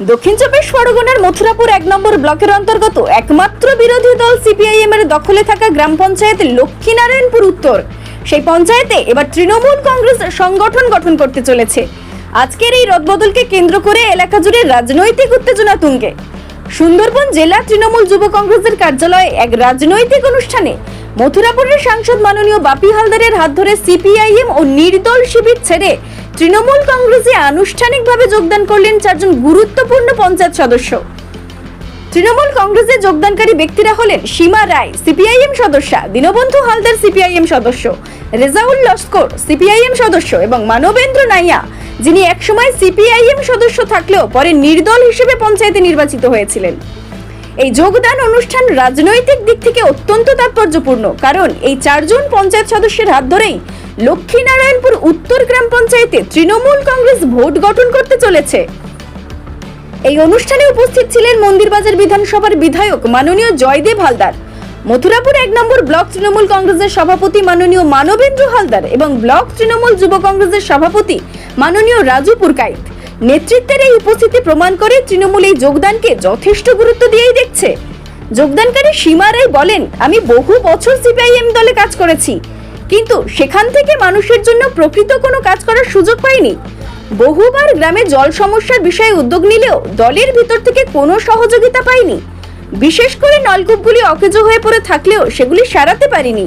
দক্ষিণ চব্বিশ পরগনার মথুরাপুর এক নম্বর ব্লকের অন্তর্গত একমাত্র বিরোধী দল সিপিআইএম এর দখলে থাকা গ্রাম পঞ্চায়েত লক্ষ্মীনারায়ণপুর উত্তর। সেই পঞ্চায়েতে এবার তৃণমূল কংগ্রেস সংগঠন গঠন করতে চলেছে। আজকের এই রদবদলকে কেন্দ্র করে এলাকা জুড়ে রাজনৈতিক উত্তেজনা তুঙ্গে। সুন্দরবন জেলা তৃণমূল যুব কংগ্রেসের কার্যালয়ে এক রাজনৈতিক অনুষ্ঠানে মথুরাপুরের সাংসদ মাননীয় বাপি হালদারের হাত ধরে সিপিআইএম ও নির্দল শিবির ছেড়ে তৃণমূল কংগ্রেসে আনুষ্ঠানিকভাবে যোগদান করলেন চারজন গুরুত্বপূর্ণ পঞ্চায়েত সদস্য। তৃণমূল কংগ্রেসে যোগদানকারী ব্যক্তিরা হলেন সীমা রায়, সিপিআইএম সদস্যা, দীনবন্ধু হালদার, সিপিআইএম সদস্য, রেজাউল লস্কর, সিপিআইএম সদস্য এবং মানবেন্দ্র নাইয়া, যিনি একসময় সিপিআইএম সদস্য থাকলেও পরে নির্দল হিসেবে পঞ্চায়েতে নির্বাচিত হয়েছিলেন। এই যোগদান অনুষ্ঠান রাজনৈতিক দিক থেকে অত্যন্ত তাৎপর্যপূর্ণ, কারণ এই চারজন পঞ্চায়েত সদস্যের হাত ধরেই লক্ষ্মীনারায়ণপুর উত্তর গ্রাম পঞ্চায়েতে তৃণমূল কংগ্রেস ভোট গঠন করতে চলেছে। এই অনুষ্ঠানে উপস্থিত ছিলেন মন্দিরবাজার বিধানসভার বিধায়ক মাননীয় জয়দেব হালদার, মথুরাপুর এক নম্বর ব্লক তৃণমূল কংগ্রেসের সভাপতি মাননীয় মানবেন্দ্র হালদার এবং ব্লক তৃণমূল যুব কংগ্রেসের সভাপতি মাননীয় রাজু পুরকাইত নেতৃত্বের এই উপস্থিতি প্রমাণ করে তৃণমূল এই যোগদানকে যথেষ্ট গুরুত্ব দিয়েই দেখছে। যোগদানকারী সীমা রায় বলেন, আমি বহু বছর সিপিআইএম দলে কাজ করেছি, কিন্তু সেখান থেকে মানুষের জন্য প্রকৃত কোনো কাজ করার সুযোগ পাইনি। বহুবার গ্রামে জল সমস্যার বিষয়ে উদ্যোগ নিলেও দলের ভিতর থেকে কোনো সহযোগিতা পাইনি। বিশেষ করে নলকূপগুলি অকেজো হয়ে পড়ে থাকলেও সেগুলি সারাতে পারিনি।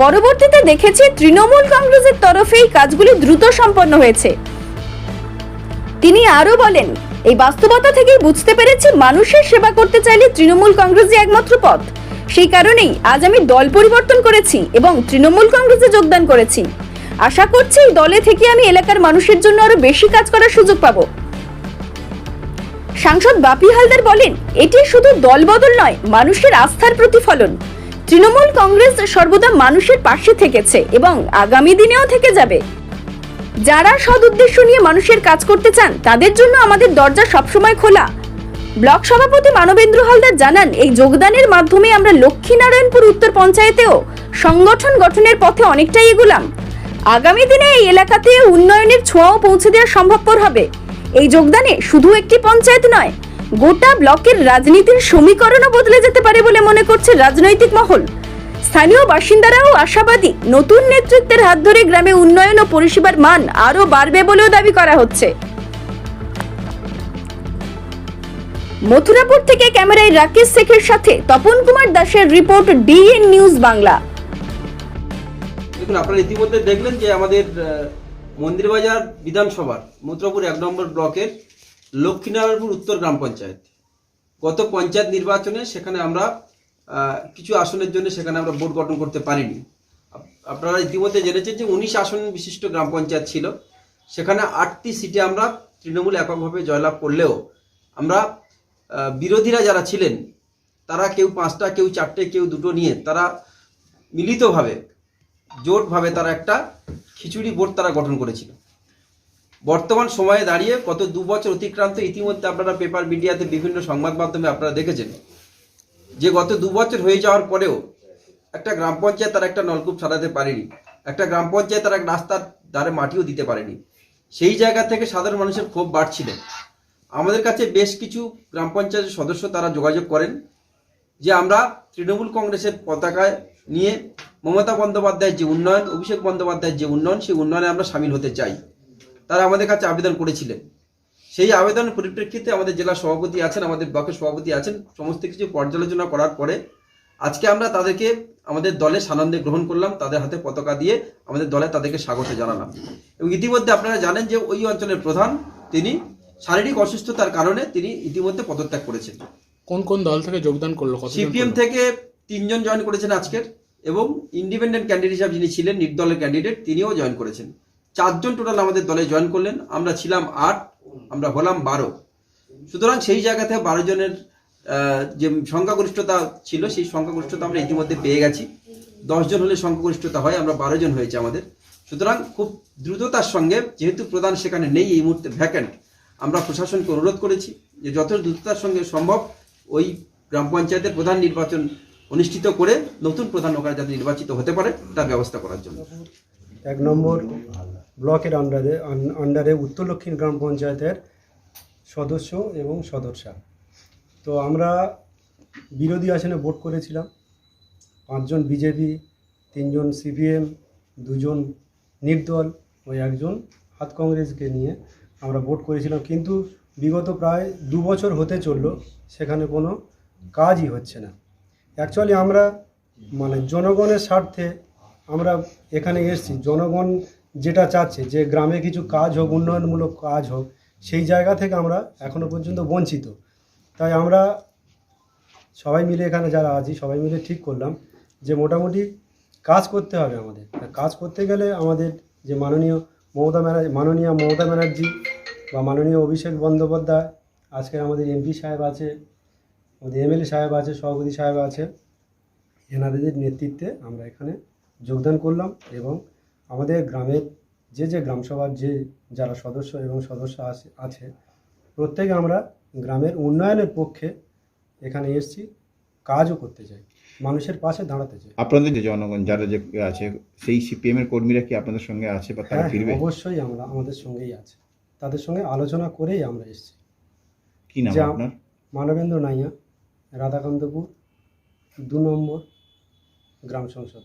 পরবর্তীতে দেখেছি তৃণমূল কংগ্রেসের তরফে এই কাজগুলি দ্রুত সম্পন্ন হয়েছে। তিনি আরও বলেন, এই বাস্তবতা থেকেই বুঝতে পেরেছি মানুষের সেবা করতে চাইলে তৃণমূল কংগ্রেসই একমাত্র পথ। সেই কারণেই আজ আমি দল পরিবর্তন করেছি এবং তৃণমূল কংগ্রেসে যোগদান করেছি। আশা করছি এই দলে থেকে আমি এলাকার মানুষের জন্য আরও বেশি কাজ করার সুযোগ পাবো। সাংসদ বাপি হালদার বলেন, এটি শুধু দলবদল নয়, মানুষের আস্থার প্রতিফলন। তৃণমূল কংগ্রেস সর্বদা মানুষের পাশে থেকেছে এবং আগামী দিনেও থেকে যাবে। যারা সদ উদ্দেশ্য নিয়ে মানুষের কাজ করতে চান, তাদের জন্য আমাদের দরজা সবসময় খোলা। ব্লক সভাপতি মানবেন্দ্র হালদার জানান, এই যোগদানের মাধ্যমে আমরা লক্ষ্মীনারায়ণপুর উত্তর পঞ্চায়েতেও সংগঠন গঠনের পথে অনেকটাই এগুলাম। আগামী দিনে এই এলাকাতে উন্নয়নের ছোঁয়াও পৌঁছে দেওয়া সম্ভবপর হবে। এই যোগদানে শুধু একটি পঞ্চায়েত নয়, গোটা ব্লকের রাজনীতির সমীকরণও বদলে যেতে পারে বলে মনে করছে রাজনৈতিক মহল। স্থানীয় বাসিন্দারাও আশাবাদী। নতুন নেতৃত্বের হাত ধরে গ্রামে উন্নয়ন ও পরিষেবার মান আরও বাড়বে বলেও দাবি করা হচ্ছে। মথুরাপুর থেকে ক্যামেরায় রাকেশ শেখের সাথে তপন কুমার দাসের রিপোর্ট ডিএন নিউজ বাংলা। দেখুন, আপনারা ইতিমধ্যে দেখলেন যে আমাদের মন্দিরবাজার বিধানসভার, মথুরাপুর এক নম্বর ব্লকের লক্ষ্মীনারায়ণপুর উত্তর গ্রাম পঞ্চায়েত। গত পঞ্চায়েত নির্বাচনে সেখানে আমরা কিছু আসনের জন্য সেখানে আমরা বোর্ড গঠন করতে পারিনি। আপনারা ইতিমধ্যে জেনেছেন যে উনিশ আসন বিশিষ্ট গ্রাম পঞ্চায়েত ছিল। সেখানে আটটি সিটে আমরা তৃণমূল এককভাবে জয়লাভ করলেও আমরা বিরোধীরা যারা ছিলেন, তারা কেউ পাঁচটা, কেউ চারটে, কেউ দুটো নিয়ে তারা মিলিতভাবে, জোটভাবে তারা একটা খিচুড়ি বোর্ড তারা গঠন করেছিল। বর্তমান সময়ে দাঁড়িয়ে গত দু বছর অতিক্রান্ত ইতিমধ্যে আপনারা পেপার মিডিয়াতে বিভিন্ন সংবাদ মাধ্যমে আপনারা দেখেছেন যে গত দু বছর হয়ে যাওয়ার পরেও একটা গ্রাম পঞ্চায়েত তারা একটা নলকূপ সারাতে পারেনি। একটা গ্রাম পঞ্চায়েত তারা রাস্তার ধারে মাটিও দিতে পারেনি। সেই জায়গা থেকে সাধারণ মানুষের ক্ষোভ বাড়ছিল। আমাদের কাছে বেশ কিছু গ্রাম পঞ্চায়েতের সদস্য তারা যোগাযোগ করেন যে আমরা তৃণমূল কংগ্রেসের পতাকায় নিয়ে মমতা বন্দ্যোপাধ্যায়ের যে উন্নয়ন, অভিষেক বন্দ্যোপাধ্যায়ের যে উন্নয়ন, সেই উন্নয়নে আমরা সামিল হতে চাই। তারা আমাদের কাছে আবেদন করেছিলেন। সেই আবেদন পরিপ্রেক্ষিতে আমাদের জেলা সভাপতি আছেন আমাদের ব্লকের সভাপতি আছেন। সমস্ত কিছু পর্যালোচনা করার পরে আজকে আমরা তাদেরকে আমাদের দলে সানন্দে গ্রহণ করলাম তাদের হাতে পতাকা দিয়ে আমাদের দলে তাদেরকে স্বাগত জানালাম। এবং ইতিমধ্যে আপনারা জানেন যে ওই অঞ্চলের প্রধান তিনি শারীরিক অসুস্থতার কারণে তিনি ইতিমধ্যে পদত্যাগ করেছেন। কোন কোন দল থেকে যোগদান করল সিপিএম থেকে তিনজন জয়েন করেছেন আজকের এবং ইন্ডিপেন্ডেন্ট ক্যান্ডিডেট হিসাবে যিনি ছিলেন নির্দলের ক্যান্ডিডেট তিনিও জয়েন করেছেন। চারজন টোটাল আমাদের দলে জয়েন করলেন। আমরা ছিলাম আট আমরা হলাম বারো। সুতরাং সেই জায়গাতে বারো জনের যে সংখ্যাগরিষ্ঠতা ছিল, সেই সংখ্যাগরিষ্ঠতা আমরা ইতিমধ্যে পেয়ে গেছি। দশজন হলে সংখ্যাগরিষ্ঠতা হয়, আমরা বারো জন হয়েছে আমাদের। সুতরাং খুব দ্রুততার সঙ্গে, যেহেতু প্রধান সেখানে নেই এই মুহূর্তে ভ্যাকেন্ট আমরা প্রশাসনকে অনুরোধ করেছি যে যত দ্রুততার সঙ্গে সম্ভব ওই গ্রাম পঞ্চায়েতের প্রধান নির্বাচন অনুষ্ঠিত করে নতুন প্রধান ওখানে যাতে নির্বাচিত হতে পারে, তার ব্যবস্থা করার জন্য। এক নম্বর ব্লকের আন্ডারে আন্ডারে উত্তর দক্ষিণ গ্রাম পঞ্চায়েতের সদস্য এবং সদস্যা। তো আমরা বিরোধী আসনে ভোট করেছিলাম। পাঁচজন বিজেপি তিনজন সিপিএম দুজন নির্দল ও একজন হাত কংগ্রেসকে নিয়ে আমরা ভোট করেছিলাম। কিন্তু বিগত প্রায় দু বছর হতে চলল, সেখানে কোনো কাজই হচ্ছে না। অ্যাকচুয়ালি আমরা মানে জনগণের স্বার্থে আমরা এখানে এসেছি। জনগণ যেটা চাচ্ছে যে গ্রামে কিছু কাজ হোক, উন্নয়নমূলক কাজ হোক, সেই জায়গা থেকে আমরা এখনও পর্যন্ত বঞ্চিত। তাই আমরা সবাই মিলে এখানে যারা আছি, সবাই মিলে ঠিক করলাম যে মোটামুটি কাজ করতে হবে আমাদের। কাজ করতে গেলে আমাদের যে মাননীয় মমতা ব্যানার্জি, মাননীয় মমতা ব্যানার্জি বা মাননীয় অভিষেক বন্দ্যোপাধ্যায়, আজকে আমাদের এমপি সাহেব আছে, আমাদের এমএলএ সাহেব আছে, সভাপতি সাহেব আছে, এনাদের নেতৃত্বে আমরা এখানে যোগদান করলাম এবং আমাদের গ্রামের যে যে গ্রামসভার যে যারা সদস্য এবং সদস্য আছে আছে প্রত্যেকে আমরা গ্রামের উন্নয়নের পক্ষে এখানে এসেছি কাজও করতে চাই মানুষের পাশে দাঁড়াতে চাই। আপনাদের যে জনগণ যারা যে আছে সেই সিপিএম এর কর্মীরা কি আপনাদের সঙ্গে আছে বা তারা হ্যাঁ ফিরবে? অবশ্যই আমরা আমাদের সঙ্গেই আছে। তাদের সঙ্গে আলোচনা করেই আমরা এসেছি। কি নাম আপনার? মানবেন্দ্র নাইয়া রাধাকান্তপুর দু নম্বর গ্রাম সংসদ।